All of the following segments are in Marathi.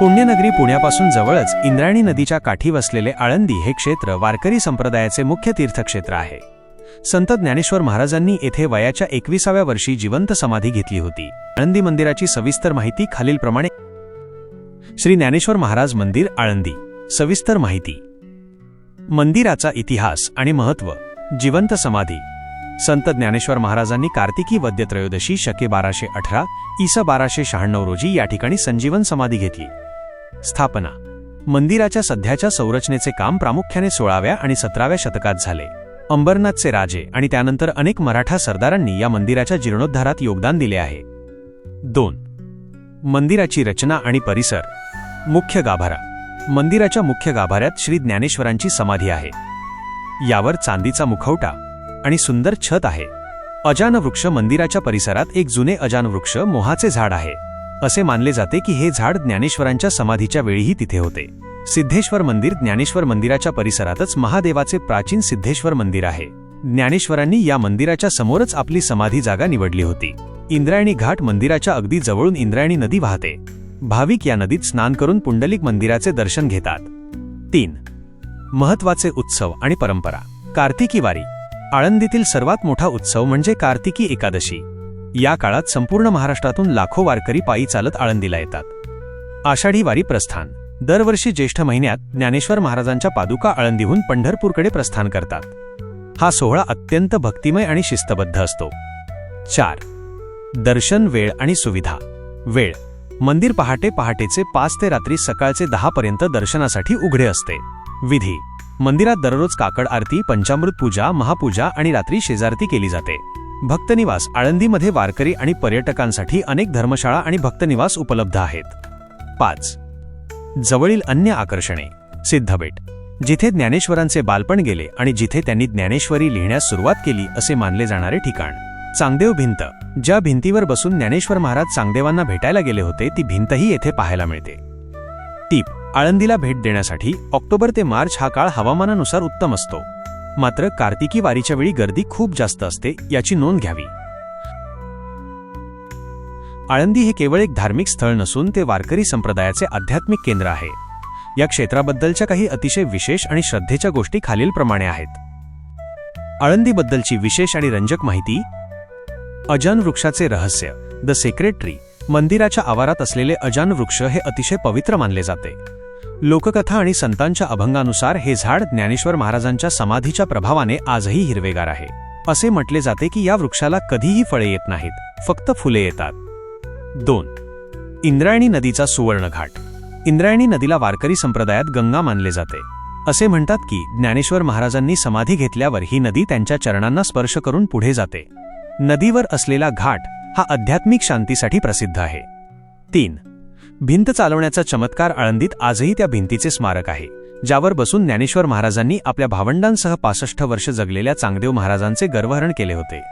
पुण्यनगरी पुण्यापासून जवळच इंद्रायणी नदीच्या काठी वसलेले आळंदी हे क्षेत्र वारकरी संप्रदायाचे मुख्य तीर्थक्षेत्र आहे. संत ज्ञानेश्वर महाराजांनी येथे वयाच्या एकविसाव्या वर्षी जिवंत समाधी घेतली होती. आळंदी मंदिराची सविस्तर माहिती खालीलप्रमाणे. श्री ज्ञानेश्वर महाराज मंदिर आळंदी. सविस्तर माहिती. मंदिराचा इतिहास आणि महत्त्व जिवंत समाधी. संत ज्ञानेश्वर महाराजांनी कार्तिकी वद्य त्रयोदशी शके बाराशे अठरा इस बाराशे शहाण्णव रोजी या ठिकाणी संजीवन समाधी घेतली. स्थापना. मंदिराच्या सध्याच्या संरचनेचे काम प्रामुख्याने सोळाव्या आणि सतराव्या शतकात झाले. अंबरनाथचे राजे आणि त्यानंतर अनेक मराठा सरदारांनी या मंदिराच्या जीर्णोद्धारात योगदान दिले आहे. दोन. मंदिराची रचना आणि परिसर. मुख्य गाभारा. मंदिराच्या मुख्य गाभाऱ्यात श्री ज्ञानेश्वरांची समाधी आहे. यावर चांदीचा मुखवटा आणि सुंदर छत आहे. अजान वृक्ष मंदिराच्या परिसरात एक जुने अजान वृक्ष मोहाचे झाड आहे. असे मानले जाते की हे झाड ज्ञानेश्वरांच्या समाधीच्या वेळीही तिथे होते. सिद्धेश्वर मंदिर ज्ञानेश्वर मंदिराच्या परिसरातच महादेवाचे प्राचीन सिद्धेश्वर मंदिर आहे. ज्ञानेश्वरांनी या मंदिराच्या समोरच आपली समाधी जागा निवडली होती. इंद्रायणी घाट मंदिराच्या अगदी जवळून इंद्रायणी नदी वाहते. भाविक या नदीत स्नान करून पुंडलिक मंदिराचे दर्शन घेतात. तीन. महत्त्वाचे उत्सव आणि परंपरा. कार्तिकी वारी. आळंदीतील सर्वात मोठा उत्सव म्हणजे कार्तिकी एकादशी. या काळात संपूर्ण महाराष्ट्रातून लाखो वारकरी पायी चालत आळंदीला येतात. आषाढी वारी प्रस्थान. दरवर्षी ज्येष्ठ महिन्यात ज्ञानेश्वर महाराजांच्या पादुका आळंदीहून पंढरपूरकडे प्रस्थान करतात. हा सोहळा अत्यंत भक्तिमय आणि शिस्तबद्ध असतो. चार. दर्शन वेळ आणि सुविधा. वेळ. मंदिर पहाटे पहाटेचे पाच ते रात्री सकाळचे दहापर्यंत दर्शनासाठी उघडे असते. विधी. मंदिरात दररोज काकड आरती पंचामृत पूजा महापूजा आणि रात्री शेजारती केली जाते. भक्तनिवास आळंदीमध्ये वारकरी आणि पर्यटकांसाठी अनेक धर्मशाळा आणि भक्तनिवास उपलब्ध आहेत. पाच. जवळील अन्य आकर्षणे. सिद्धबेट. जिथे ज्ञानेश्वरांचे बालपण गेले आणि जिथे त्यांनी ज्ञानेश्वरी लिहिण्यास सुरुवात केली असे मानले जाणारे ठिकाण. चांगदेव भिंत. ज्या भिंतीवर बसून ज्ञानेश्वर महाराज चांगदेवांना भेटायला गेले होते ती भिंतही येथे पाहायला मिळते. टीप आळंदीला भेट देण्यासाठी ऑक्टोबर ते मार्च हा काळ हवामानानुसार उत्तम असतो. मात्र कार्तिकी वारीच्या वेळी गर्दी खूप जास्त असते याची नोंद घ्यावी. आळंदी हे केवळ एक धार्मिक स्थळ नसून ते वारकरी संप्रदायाचे आध्यात्मिक केंद्र आहे. या क्षेत्राबद्दलच्या काही अतिशय विशेष आणि श्रद्धेच्या गोष्टी खालीलप्रमाणे आहेत. आळंदीबद्दलची विशेष आणि रंजक माहिती अजान वृक्षाचे रहस्य द सेक्रेटरी मंदिराच्या आवारात असलेले अजान वृक्ष हे अतिशय पवित्र मानले जाते. लोककथा आणि संतांच्या अभंगानुसार हे झाड ज्ञानेश्वर महाराजांच्या समाधीच्या प्रभावाने आजही हिरवेगार आहे. असे म्हटले जाते की या वृक्षाला कधीही फळे येत नाहीत फक्त फुले येतात. दोन. इंद्रायणी नदीचा सुवर्णघाट इंद्रायणी नदीला वारकरी संप्रदायात गंगा मानले जाते. असे म्हणतात की ज्ञानेश्वर महाराजांनी समाधी घेतल्यावर ही नदी त्यांच्या चरणांना स्पर्श करून पुढे जाते. नदीवर असलेला घाट हा आध्यात्मिक शांतीसाठी प्रसिद्ध आहे. तीन. भिंत चालवण्याचा चमत्कार आळंदीत आजही त्या भिंतीचे स्मारक आहे ज्यावर बसून ज्ञानेश्वर महाराजांनी आपल्या भावंडांसह पासष्ट वर्ष जगलेल्या चांगदेव महाराजांचे गर्वहरण केले होते.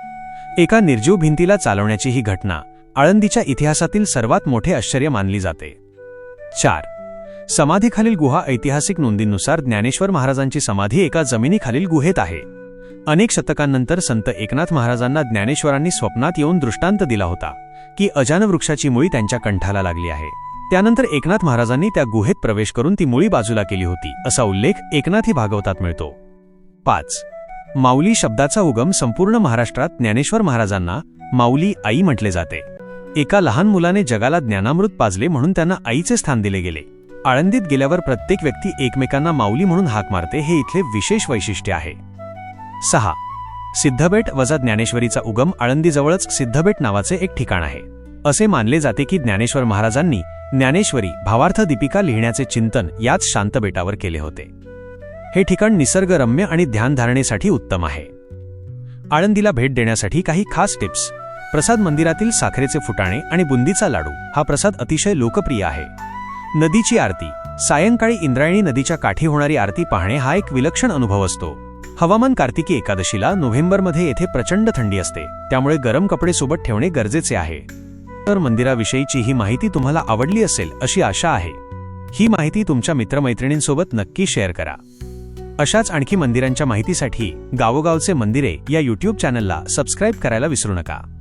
एका निर्जीव भिंतीला चालवण्याची ही घटना आळंदीच्या इतिहासातील सर्वात मोठे आश्चर्य मानली जाते. चार. समाधीखालील गुहा ऐतिहासिक नोंदींनुसार ज्ञानेश्वर महाराजांची समाधी एका जमिनीखालील गुहेत आहे. अनेक शतकांनंतर संत एकनाथ महाराजांना ज्ञानेश्वरांनी स्वप्नात येऊन दृष्टांत दिला होता की अजान वृक्षाची मुळी त्यांच्या कंठाला लागली आहे. त्यानंतर एकनाथ महाराजांनी त्या गुहेत प्रवेश करून ती मुळी बाजूला केली होती. असा उल्लेख एकनाथी भागवतात मिळतो. पाच. माऊली शब्दाचा उगम संपूर्ण महाराष्ट्रात ज्ञानेश्वर महाराजांना माऊली आई म्हटले जाते. एका लहान मुलाने जगाला ज्ञानामृत पाजले म्हणून त्यांना आईचे स्थान दिले गेले. आळंदीत गेल्यावर प्रत्येक व्यक्ती एकमेकांना माऊली म्हणून हाक मारते हे इथले विशेष वैशिष्ट्य आहे. सहा. सिद्धबेट वजा ज्ञानेश्वरीचा उगम आळंदीजवळच सिद्धबेट नावाचे एक ठिकाण आहे. असे मानले जाते की ज्ञानेश्वर महाराजांनी ज्ञानेश्वरी भावार्थ दीपिका लिहिण्याचे चिंतन याच शांत बेटावर केले होते. हे ठिकाण निसर्गरम्य आणि ध्यानधारणेसाठी उत्तम आहे. आळंदीला भेट देण्यासाठी काही खास टिप्स प्रसाद मंदिरातील साखरेचे फुटाणे आणि बुंदीचा लाडू हा प्रसाद अतिशय लोकप्रिय आहे. नदीची आरती सायंकाळी इंद्रायणी नदीच्या काठी होणारी आरती पाहणे हा एक विलक्षण अनुभव असतो. हवामान कार्तिकी एकादशीला नोव्हेंबरमध्ये येथे प्रचंड थंडी असते त्यामुळे गरम कपडे सोबत ठेवणे गरजेचे आहे. तर मंदिराविषयीची ही माहिती तुम्हाला आवडली असेल अशी आशा आहे. ही माहिती तुमच्या मित्रमैत्रिणींसोबत नक्की शेअर करा. अशाच आणखी मंदिरांच्या माहितीसाठी गावोगावचे मंदिरे या यूट्यूब चॅनलला सबस्क्राईब करायला विसरू नका.